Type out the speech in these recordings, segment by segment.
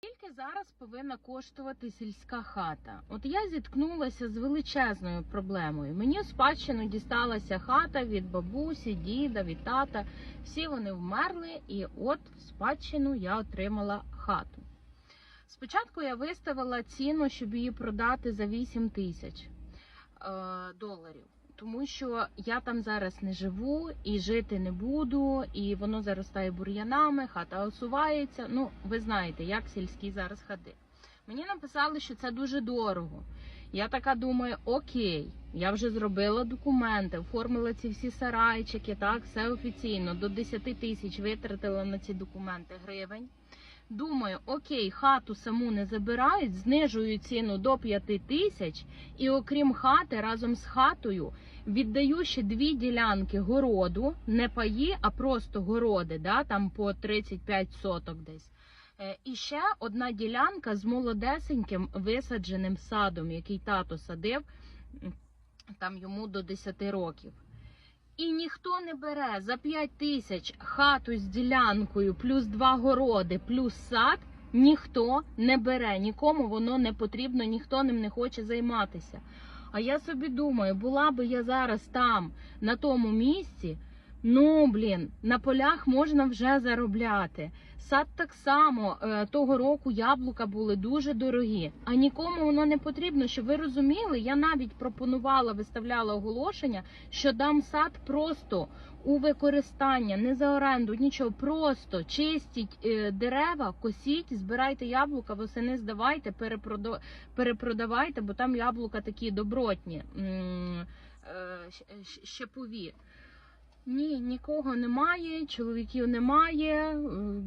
Скільки зараз повинна коштувати сільська хата? От я зіткнулася з величезною проблемою. Мені спадщину дісталася хата від бабусі, діда, від тата. Всі вони вмерли, і от в спадщину я отримала хату. Спочатку я виставила ціну, щоб її продати за 8 тисяч е, доларів. Тому що я там зараз не живу і жити не буду, і воно заростає бур'янами, хата осувається. Ну, ви знаєте, як сільські зараз хати. Мені написали, що це дуже дорого. Я така думаю, окей, я вже зробила документи, оформила ці всі сарайчики, так, все офіційно. До 10 тисяч витратила на ці документи гривень. Думаю, окей, хату саму не забирають, знижую ціну до 5 тисяч, і окрім хати, разом з хатою віддаю ще дві ділянки городу, не паї, а просто городи, да, там по 35 соток десь. Е, І ще одна ділянка з молодесеньким висадженим садом, який тато садив там йому до 10 років. І ніхто не бере за 5 тисяч хату з ділянкою, плюс два городи, плюс сад. Ніхто не бере, нікому воно не потрібно, ніхто ним не хоче займатися. А я собі думаю, була би я зараз там, на тому місці, ну блін, на полях можна вже заробляти. Сад так само е, того року яблука були дуже дорогі, а нікому воно не потрібно. Щоб ви розуміли, я навіть пропонувала, виставляла оголошення, що дам сад просто у використання, не за оренду, нічого. Просто чистіть е, дерева, косіть, збирайте яблука, восени здавайте, перепрода- перепродавайте, бо там яблука такі добротні, е, щепові. Ні, нікого немає, чоловіків немає. е,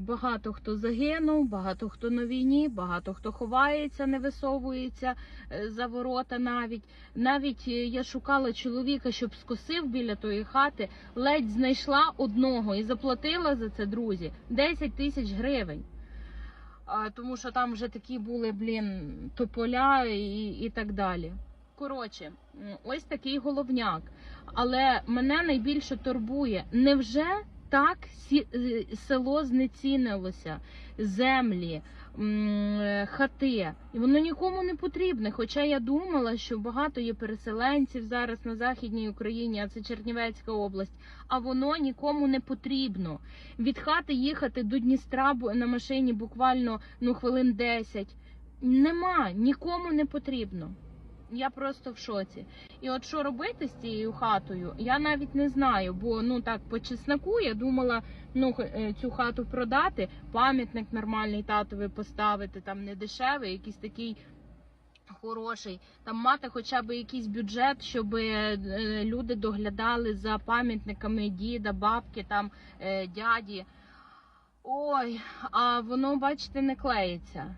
Багато хто загинув, багато хто на війні, багато хто ховається, не висовується е, за ворота навіть. Навіть е, я шукала чоловіка, щоб скосив біля тої хати, ледь знайшла одного і заплатила за це, друзі, 10 тисяч гривень. Тому що там вже такі були, блін, тополя і, і так далі. Коротше, ось такий головняк. Але мене найбільше турбує, невже так е, село знецінилося, землі, е, хати, і воно нікому не потрібне. Хоча я думала, що багато є переселенців зараз на Західній Україні, а це Чернівецька область, а воно нікому не потрібно. Від хати їхати до Дністра на машині буквально ну, хвилин 10. Нема, нікому не потрібно. Я просто в шоці. І от що робити з цією хатою, я навіть не знаю, бо ну так по чесноку я думала ну е, цю хату продати, пам'ятник нормальний татові поставити, там не дешевий, якийсь такий. Хороший, там мати хоча б якийсь бюджет, щоб е, люди доглядали за пам'ятниками діда, бабки, там е, дяді. Ой, а воно, бачите, не клеїться.